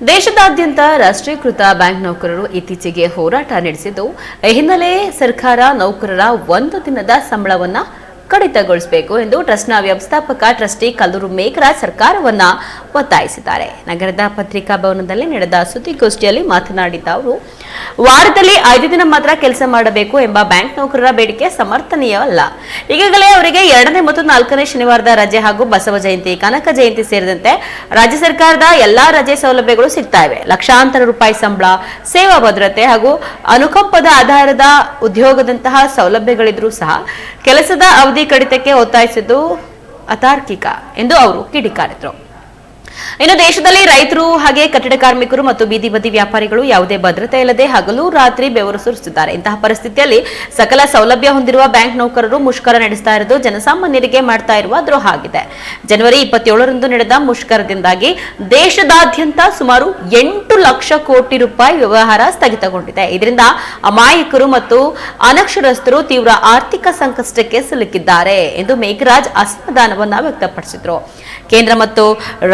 ದೇಶದಾದ್ಯಂತ ರಾಷ್ಟ್ರೀಕೃತ ಬ್ಯಾಂಕ್ ನೌಕರರು ಇತ್ತೀಚೆಗೆ ಹೋರಾಟ ನಡೆಸಿದ್ದು ಹಿನ್ನೆಲೆ ಸರ್ಕಾರ ನೌಕರರ ಒಂದು ದಿನದ ಸಂಬಳವನ್ನ ಕಡಿತಗೊಳಿಸಬೇಕು ಎಂದು ಟ್ರಸ್ಟ್ನ ವ್ಯವಸ್ಥಾಪಕ ಟ್ರಸ್ಟಿ ಕಲ್ಲೂರು ಮೇಘರಾಜ್ ಸರ್ಕಾರವನ್ನ ಒತ್ತಾಯಿಸಿದ್ದಾರೆ. ನಗರದ ಪತ್ರಿಕಾ ಭವನದಲ್ಲಿ ನಡೆದ ಸುದ್ದಿಗೋಷ್ಠಿಯಲ್ಲಿ ಮಾತನಾಡಿದ ಅವರು, ವಾರದಲ್ಲಿ ಐದು ದಿನ ಮಾತ್ರ ಕೆಲಸ ಮಾಡಬೇಕು ಎಂಬ ಬ್ಯಾಂಕ್ ನೌಕರರ ಬೇಡಿಕೆ ಸಮರ್ಥನೀಯವಲ್ಲ. ಈಗಾಗಲೇ ಅವರಿಗೆ ಎರಡನೇ ಮತ್ತು ನಾಲ್ಕನೇ ಶನಿವಾರದ ರಜೆ ಹಾಗೂ ಬಸವ ಜಯಂತಿ, ಕನಕ ಜಯಂತಿ ಸೇರಿದಂತೆ ರಾಜ್ಯ ಸರ್ಕಾರದ ಎಲ್ಲಾ ರಜೆ ಸೌಲಭ್ಯಗಳು ಸಿಗ್ತಾ ಇವೆ ಲಕ್ಷಾಂತರ ರೂಪಾಯಿ ಸಂಬಳ, ಸೇವಾ ಭದ್ರತೆ ಹಾಗೂ ಅನುಕಂಪದ ಆಧಾರದ ಉದ್ಯೋಗದಂತಹ ಸೌಲಭ್ಯಗಳಿದ್ರೂ ಸಹ ಕೆಲಸದ ಅವಧಿ ಕಡಿತಕ್ಕೆ ಒತ್ತಾಯಿಸಿದ್ದು ಅತಾರ್ಕಿಕ ಎಂದು ಅವರು ಕಿಡಿಕಾರಿದ್ರು. ಇನ್ನು ದೇಶದಲ್ಲಿ ರೈತರು ಹಾಗೆ ಕಟ್ಟಡ ಕಾರ್ಮಿಕರು ಮತ್ತು ಬೀದಿ ಬದಿ ವ್ಯಾಪಾರಿಗಳು ಯಾವುದೇ ಭದ್ರತೆ ಇಲ್ಲದೆ ಹಗಲು ರಾತ್ರಿ ಬೆವರು ಸುರಿಸುತ್ತಿದ್ದಾರೆ. ಇಂತಹ ಪರಿಸ್ಥಿತಿಯಲ್ಲಿ ಸಕಲ ಸೌಲಭ್ಯ ಹೊಂದಿರುವ ಬ್ಯಾಂಕ್ ನೌಕರರು ಮುಷ್ಕರ ನಡೆಸ್ತಾ ಇರೋದು ಜನಸಾಮಾನ್ಯರಿಗೆ ಮಾಡ್ತಾ ಇರುವ ದ್ರೋಹ ಆಗಿದೆ. ಜನವರಿ ಇಪ್ಪತ್ತೇಳರಂದು ನಡೆದ ಮುಷ್ಕರದಿಂದಾಗಿ ದೇಶದಾದ್ಯಂತ ಸುಮಾರು ಎಂಟು ಲಕ್ಷ ಕೋಟಿ ರೂಪಾಯಿ ವ್ಯವಹಾರ ಸ್ಥಗಿತಗೊಂಡಿದೆ. ಇದರಿಂದ ಅಮಾಯಕರು ಮತ್ತು ಅನಕ್ಷರಸ್ಥರು ತೀವ್ರ ಆರ್ಥಿಕ ಸಂಕಷ್ಟಕ್ಕೆ ಸಿಲುಕಿದ್ದಾರೆ ಎಂದು ಮೇಘರಾಜ್ ಅಸಮಾಧಾನವನ್ನು ವ್ಯಕ್ತಪಡಿಸಿದರು. ಕೇಂದ್ರ ಮತ್ತು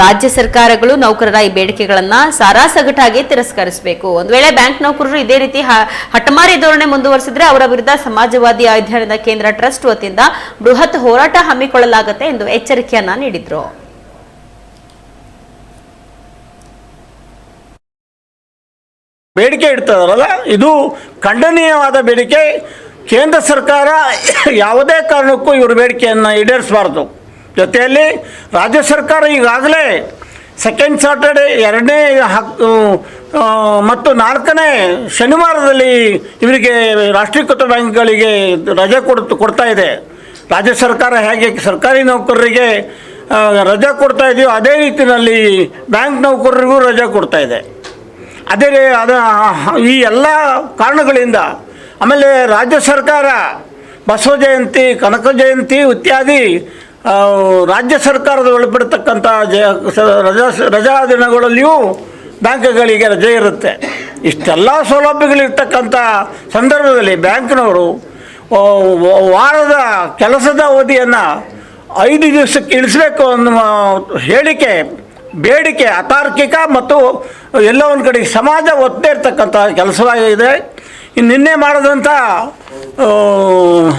ರಾಜ್ಯ ಸರ್ಕಾರಗಳು ನೌಕರರ ಈ ಬೇಡಿಕೆಗಳನ್ನ ಸಾರಾಸಗಟಾಗಿ ತಿರಸ್ಕರಿಸಬೇಕು. ಒಂದು ವೇಳೆ ಬ್ಯಾಂಕ್ ನೌಕರರು ಇದೇ ರೀತಿ ಹಠಮಾರಿ ಧೋರಣೆ ಮುಂದುವರಿಸಿದ್ರೆ ಅವರ ವಿರುದ್ಧ ಸಮಾಜವಾದಿ ಅಧ್ಯಯನದ ಕೇಂದ್ರ ಟ್ರಸ್ಟ್ ವತಿಯಿಂದ ಬೃಹತ್ ಹೋರಾಟ ಹಮ್ಮಿಕೊಳ್ಳಲಾಗುತ್ತೆ ಎಂದು ಎಚ್ಚರಿಕೆಯನ್ನ ನೀಡಿದ್ರು. ಬೇಡಿಕೆ ಇಡ್ತದಲ್ಲ ಇದು ಖಂಡನೀಯವಾದ ಬೇಡಿಕೆ. ಕೇಂದ್ರ ಸರ್ಕಾರ ಯಾವುದೇ ಕಾರಣಕ್ಕೂ ಇವ್ರ ಬೇಡಿಕೆಯನ್ನು ಈಡೇರಿಸಬಾರ್ದು. ಜೊತೆಯಲ್ಲಿ ರಾಜ್ಯ ಸರ್ಕಾರ ಈಗಾಗಲೇ ಸೆಕೆಂಡ್ ಸಾಟರ್ಡೆ ಎರಡನೇ ಆ, ಮತ್ತು ನಾಲ್ಕನೇ ಶನಿವಾರದಲ್ಲಿ ಇವರಿಗೆ ರಾಷ್ಟ್ರೀಕೃತ ಬ್ಯಾಂಕ್ಗಳಿಗೆ ರಜೆ ಕೊಡ್ತು ಕೊಡ್ತಾ ಇದೆ. ರಾಜ್ಯ ಸರ್ಕಾರ ಹೇಗೆ ಸರ್ಕಾರಿ ನೌಕರರಿಗೆ ರಜೆ ಕೊಡ್ತಾ ಇದೆಯೋ ಅದೇ ರೀತಿಯಲ್ಲಿ ಬ್ಯಾಂಕ್ ನೌಕರರಿಗೂ ರಜೆ ಕೊಡ್ತಾ ಇದೆ. ಅದೇ ಅದ ಈ ಎಲ್ಲ ಕಾರಣಗಳಿಂದ ಆಮೇಲೆ ರಾಜ್ಯ ಸರ್ಕಾರ ಬಸವ ಜಯಂತಿ ಕನಕ ಜಯಂತಿ ಇತ್ಯಾದಿ ರಾಜ್ಯ ಸರ್ಕಾರದ ಒಳಪಡ್ತಕ್ಕಂಥ ಜ ರಜಾ ರಜಾ ದಿನಗಳಲ್ಲಿಯೂ ಬ್ಯಾಂಕ್ಗಳಿಗೆ ರಜೆ ಇರುತ್ತೆ. ಇಷ್ಟೆಲ್ಲ ಸೌಲಭ್ಯಗಳಿರ್ತಕ್ಕಂಥ ಸಂದರ್ಭದಲ್ಲಿ ಬ್ಯಾಂಕ್ನವರು ವಾರದ ಕೆಲಸದ ಅವಧಿಯನ್ನು ಐದು ದಿವಸಕ್ಕೆ ಇಳಿಸಬೇಕು ಅನ್ನುವ ಹೇಳಿಕೆ, ಬೇಡಿಕೆ ಅತಾರ್ಕಿಕ ಮತ್ತು ಎಲ್ಲ ಒಂದು ಕಡೆ ಸಮಾಜ ಒತ್ತೇ ಇರ್ತಕ್ಕಂಥ ಕೆಲಸವಾಗಿದೆ. ನಿನ್ನೆ ಮಾಡಿದಂಥ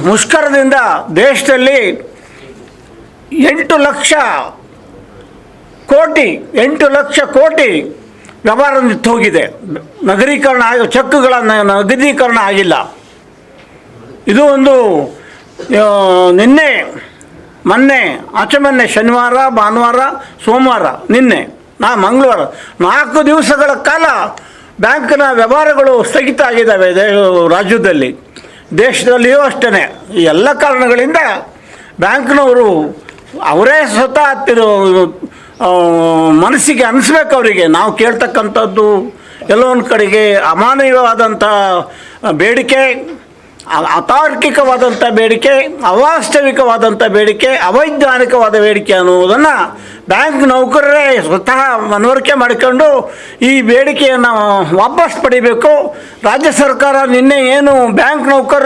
ಮುಷ್ಕರದಿಂದ ದೇಶದಲ್ಲಿ ಎಂಟು ಲಕ್ಷ ಕೋಟಿ, ಎಂಟು ಲಕ್ಷ ಕೋಟಿ ವ್ಯವಹಾರ ನಿಂತು ಹೋಗಿದೆ ನಗರೀಕರಣ ಆಗಿ ಚೆಕ್ಗಳ ನಗರೀಕರಣ ಆಗಿಲ್ಲ. ಇದು ಒಂದು ನಿನ್ನೆ, ಮೊನ್ನೆ, ಆಚೆ ಮೊನ್ನೆ ಶನಿವಾರ, ಭಾನುವಾರ, ಸೋಮವಾರ, ನಿನ್ನೆ, ನಾ ಮಂಗಳವಾರ, ನಾಲ್ಕು ದಿವಸಗಳ ಕಾಲ ಬ್ಯಾಂಕ್ನ ವ್ಯವಹಾರಗಳು ಸ್ಥಗಿತ ಆಗಿದ್ದಾವೆ ರಾಜ್ಯದಲ್ಲಿ. ದೇಶದಲ್ಲಿಯೂ ಅಷ್ಟೇ ಎಲ್ಲ ಕಾರಣಗಳಿಂದ ಬ್ಯಾಂಕ್ನವರು ಅವರೇ ಸ್ವತಃ ಹತ್ತಿರ ಮನಸ್ಸಿಗೆ ಅನಿಸ್ಬೇಕು ಅವರಿಗೆ. ನಾವು ಕೇಳ್ತಕ್ಕಂಥದ್ದು ಎಲ್ಲೋ ಕಡೆಗೆ ಅಮಾನವೀಯವಾದಂಥ ಬೇಡಿಕೆ ಅತಾರ್ಕಿಕವಾದಂಥ ಬೇಡಿಕೆ, ಅವಾಸ್ತವಿಕವಾದಂಥ ಬೇಡಿಕೆ, ಅವೈಜ್ಞಾನಿಕವಾದ ಬೇಡಿಕೆ ಅನ್ನುವುದನ್ನು ಬ್ಯಾಂಕ್ ನೌಕರರೇ ಸ್ವತಃ ಮನವರಿಕೆ ಮಾಡಿಕೊಂಡು ಈ ಬೇಡಿಕೆಯನ್ನು ವಾಪಸ್ ಪಡಿಬೇಕು. ರಾಜ್ಯ ಸರ್ಕಾರ ನಿನ್ನೆ ಏನು ಬ್ಯಾಂಕ್ ನೌಕರ